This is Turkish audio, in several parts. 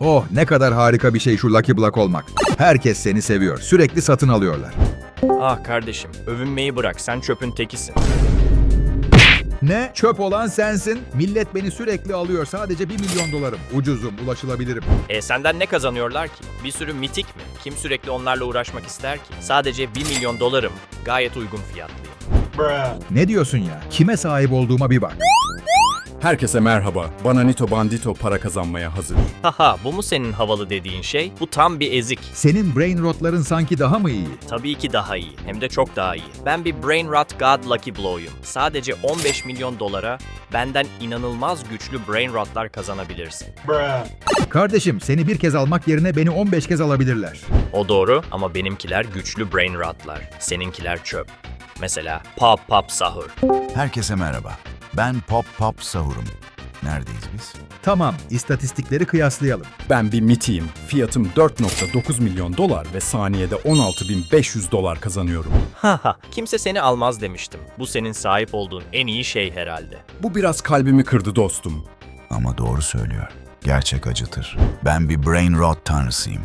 Oh ne kadar harika bir şey şu Lucky Block olmak. Herkes seni seviyor. Sürekli satın alıyorlar. Ah kardeşim, övünmeyi bırak. Sen çöpün tekisin. Ne? Çöp olan sensin. Millet beni sürekli alıyor. Sadece 1 milyon dolarım. Ucuzum, ulaşılabilirim. E senden ne kazanıyorlar ki? Bir sürü mitik mi? Kim sürekli onlarla uğraşmak ister ki? Sadece 1 milyon dolarım. Gayet uygun fiyatlıyım. Ne diyorsun ya? Kime sahip olduğuma bir bak. Herkese merhaba. Bana Nito Bandito para kazanmaya hazır. Haha bu mu senin havalı dediğin şey? Bu tam bir ezik. Senin brain rotların sanki daha mı iyi? Tabii ki daha iyi. Hem de çok daha iyi. Ben bir brain rot god lucky blow'yum. Sadece 15 milyon dolara benden inanılmaz güçlü brain rotlar kazanabilirsin. Kardeşim seni bir kez almak yerine beni 15 kez alabilirler. O doğru ama benimkiler güçlü brain rotlar. Seninkiler çöp. Mesela pop pop sahur. Herkese merhaba. Ben Pop Pop Sahur'um. Neredeyiz biz? Tamam, istatistikleri kıyaslayalım. Ben bir mitiyim. Fiyatım 4.9 milyon dolar ve saniyede 16.500 dolar kazanıyorum. Haha kimse seni almaz demiştim. Bu senin sahip olduğun en iyi şey herhalde. Bu biraz kalbimi kırdı dostum. Ama doğru söylüyor. Gerçek acıtır. Ben bir brain rot tanrısıyım.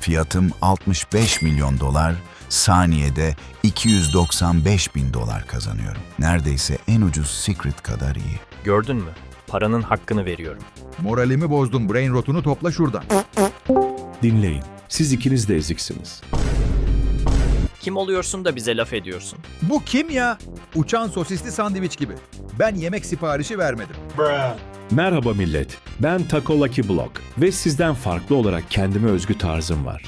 Fiyatım 65 milyon dolar, saniyede 295 bin dolar kazanıyorum. Neredeyse en ucuz Secret kadar iyi. Gördün mü? Paranın hakkını veriyorum. Moralimi bozdun, brain rotunu topla şuradan. Dinleyin. Siz ikiniz de eziksiniz. Kim oluyorsun da bize laf ediyorsun? Bu kim ya? Uçan sosisli sandviç gibi. Ben yemek siparişi vermedim. Merhaba millet. Ben Taco Lucky Block ve sizden farklı olarak kendime özgü tarzım var.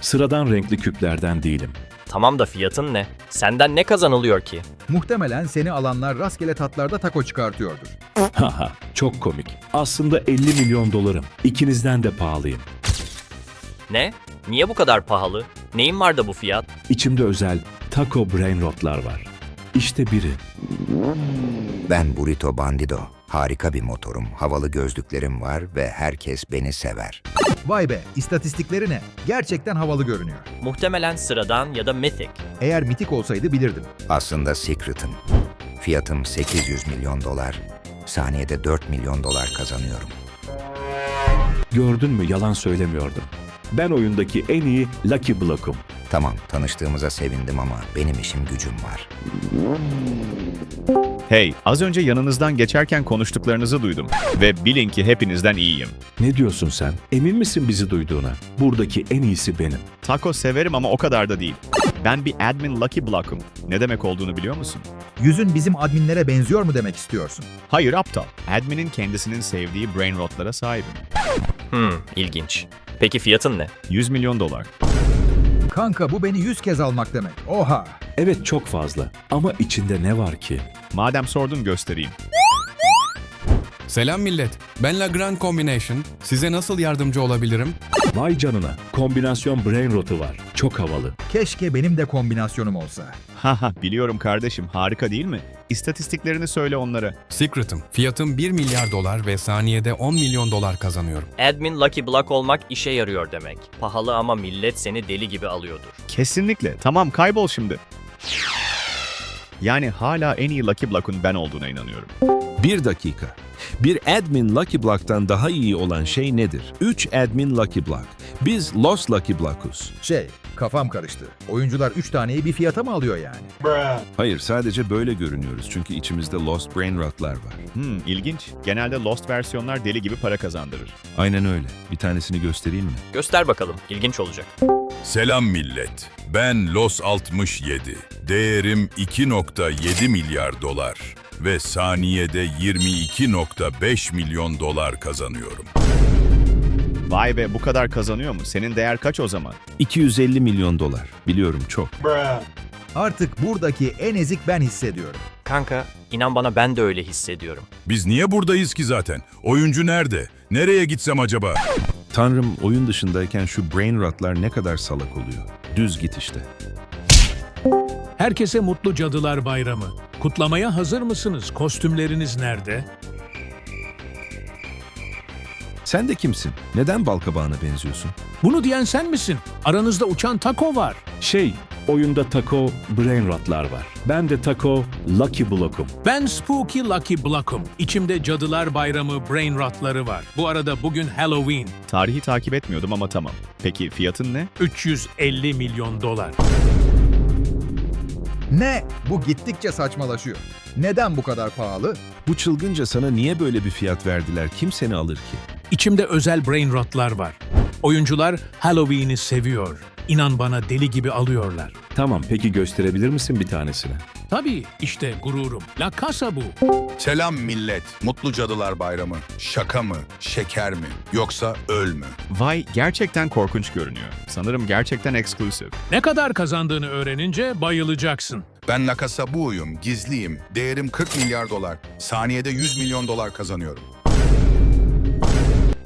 Sıradan renkli küplerden değilim. Tamam da fiyatın ne? Senden ne kazanılıyor ki? Muhtemelen seni alanlar rastgele tatlarda taco çıkartıyordur. Haha, çok komik. Aslında 50 milyon dolarım. İkinizden de pahalıyım. Ne? Niye bu kadar pahalı? Neyin var da bu fiyat? İçimde özel taco brain rotlar var. İşte biri. Ben Burrito Bandido. Harika bir motorum, havalı gözlüklerim var ve herkes beni sever. Vay be, istatistikleri ne? Gerçekten havalı görünüyor. Muhtemelen sıradan ya da mythic. Eğer mitik olsaydı bilirdim. Aslında Secret'ım. Fiyatım 800 milyon dolar. Saniyede 4 milyon dolar kazanıyorum. Gördün mü yalan söylemiyordum. Ben oyundaki en iyi Lucky Block'um. Tamam, tanıştığımıza sevindim ama benim işim gücüm var. Hey, az önce yanınızdan geçerken konuştuklarınızı duydum ve bilin ki hepinizden iyiyim. Ne diyorsun sen? Emin misin bizi duyduğuna? Buradaki en iyisi benim. Taco severim ama o kadar da değil. Ben bir admin Lucky Block'um. Ne demek olduğunu biliyor musun? Yüzün bizim adminlere benziyor mu demek istiyorsun? Hayır aptal. Admin'in kendisinin sevdiği brain rotlara sahibim. Hmm, ilginç. Peki fiyatın ne? 100 milyon dolar. Kanka bu beni 100 kez almak demek. Oha! Evet çok fazla. Ama içinde ne var ki? Madem sordun göstereyim. Selam millet. Ben La Grand Combination. Size nasıl yardımcı olabilirim? Vay canına. Kombinasyon brain rotu var. Çok havalı. Keşke benim de kombinasyonum olsa. Haha biliyorum kardeşim harika değil mi? İstatistiklerini söyle onlara. Secret'ım. Fiyatım 1 milyar dolar ve saniyede 10 milyon dolar kazanıyorum. Admin Lucky Block olmak işe yarıyor demek. Pahalı ama millet seni deli gibi alıyordur. Kesinlikle. Tamam kaybol şimdi. Yani hala en iyi Lucky Block'un ben olduğuna inanıyorum. Bir dakika. Bir admin Lucky Block'tan daha iyi olan şey nedir? 3 admin Lucky Block. Biz Los Lucky Block'uz. Şey, kafam karıştı. Oyuncular 3 taneyi bir fiyata mı alıyor yani? Hayır sadece böyle görünüyoruz çünkü içimizde Lost Brain Rot'lar var. Hmm, ilginç. Genelde Lost versiyonlar deli gibi para kazandırır. Aynen öyle. Bir tanesini göstereyim mi? Göster bakalım, ilginç olacak. Selam millet. Ben Los 67. Değerim 2.7 milyar dolar ve saniyede 22.5 milyon dolar kazanıyorum. Vay be bu kadar kazanıyor mu? Senin değer kaç o zaman? 250 milyon dolar. Biliyorum çok. Artık buradaki en ezik ben hissediyorum. Kanka, inan bana ben de öyle hissediyorum. Biz niye buradayız ki zaten? Oyuncu nerede? Nereye gitsem acaba? Tanrım oyun dışındayken şu Brain Rot'lar ne kadar salak oluyor. Düz git işte. Herkese mutlu Cadılar Bayramı. Kutlamaya hazır mısınız? Kostümleriniz nerede? Sen de kimsin? Neden balkabağına benziyorsun? Bunu diyen sen misin? Aranızda uçan taco var. Şey, Oyunda Taco Brain Rotlar var. Ben de Taco Lucky Block'um. Ben Spooky Lucky Block'um. İçimde Cadılar Bayramı brain rotları var. Bu arada bugün Halloween. Tarihi takip etmiyordum ama tamam. Peki fiyatın ne? 350 milyon dolar. Ne? Bu gittikçe saçmalaşıyor. Neden bu kadar pahalı? Bu çılgınca sana niye böyle bir fiyat verdiler? Kim seni alır ki? İçimde özel brain rotlar var. Oyuncular Halloween'i seviyor. İnan bana deli gibi alıyorlar. Tamam peki gösterebilir misin bir tanesini? Tabii işte gururum. La Casa bu. Selam millet. Mutlu Cadılar Bayramı. Şaka mı? Şeker mi? Yoksa öl mü? Vay gerçekten korkunç görünüyor. Sanırım gerçekten exclusive. Ne kadar kazandığını öğrenince bayılacaksın. Ben La Casa Bu'yum, gizliyim. Değerim 40 milyar dolar. Saniyede 100 milyon dolar kazanıyorum.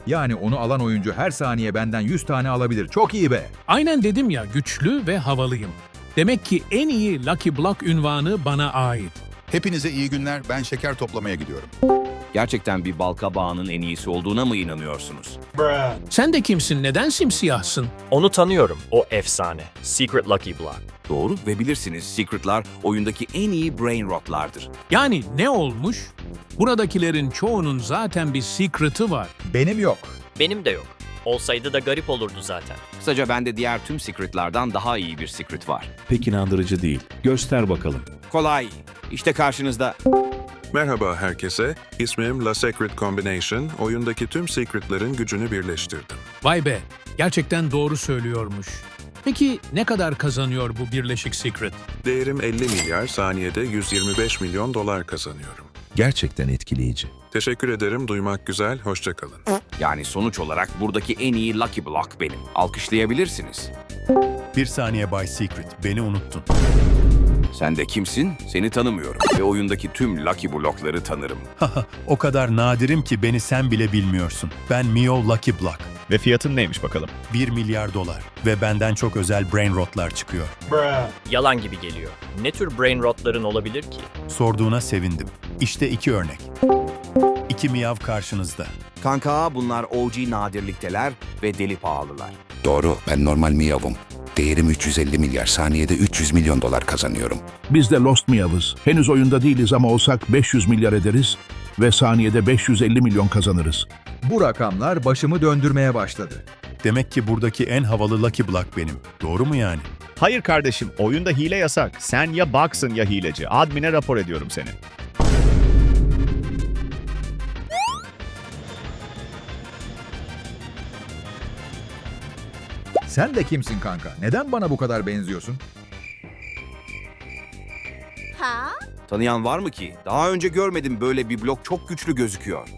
Yani onu alan oyuncu her saniye benden 100 tane alabilir. Çok iyi be. Aynen dedim ya güçlü ve havalıyım. Demek ki en iyi Lucky Block ünvanı bana ait. Hepinize iyi günler. Ben şeker toplamaya gidiyorum. Gerçekten bir balkabağının en iyisi olduğuna mı inanıyorsunuz? Sen de kimsin? Neden simsiyahsın? Onu tanıyorum. O efsane. Secret Lucky Block. Doğru ve bilirsiniz Secret'lar oyundaki en iyi brain rotlardır. Yani ne olmuş? Buradakilerin çoğunun zaten bir secret'ı var. Benim yok. Benim de yok. Olsaydı da garip olurdu zaten. Kısaca bende diğer tüm Secret'lardan daha iyi bir Secret var. Pek inandırıcı değil. Göster bakalım. Kolay. İşte karşınızda. Merhaba herkese. İsmim La Secret Combination. Oyundaki tüm secretlerin gücünü birleştirdim. Vay be, gerçekten doğru söylüyormuş. Peki ne kadar kazanıyor bu birleşik secret? Değerim 50 milyar, saniyede 125 milyon dolar kazanıyorum. Gerçekten etkileyici. Teşekkür ederim, duymak güzel, hoşçakalın. Yani sonuç olarak buradaki en iyi Lucky Block benim. Alkışlayabilirsiniz. Bir saniye Bay Secret, beni unuttun. Sen de kimsin? Seni tanımıyorum ve oyundaki tüm Lucky Block'ları tanırım. o kadar nadirim ki beni sen bile bilmiyorsun. Ben Mio Lucky Block. Ve fiyatın neymiş bakalım? 1 milyar dolar ve benden çok özel brain rotlar çıkıyor. Yalan gibi geliyor. Ne tür brain rotların olabilir ki? Sorduğuna sevindim. İşte iki örnek. İki miyav karşınızda. Kanka bunlar OG nadirlikteler ve deli pahalılar. Doğru, ben normal miyavım. Değerim 350 milyar, saniyede 300 milyon dolar kazanıyorum. Biz de Lost Miyavız. Henüz oyunda değiliz ama olsak 500 milyar ederiz ve saniyede 550 milyon kazanırız. Bu rakamlar başımı döndürmeye başladı. Demek ki buradaki en havalı Lucky Block benim. Doğru mu yani? Hayır kardeşim, oyunda hile yasak. Sen ya bugsın ya hileci. Admin'e rapor ediyorum seni. Sen de kimsin kanka? Neden bana bu kadar benziyorsun? Tanıyan var mı ki? Daha önce görmedim böyle bir blok çok güçlü gözüküyor.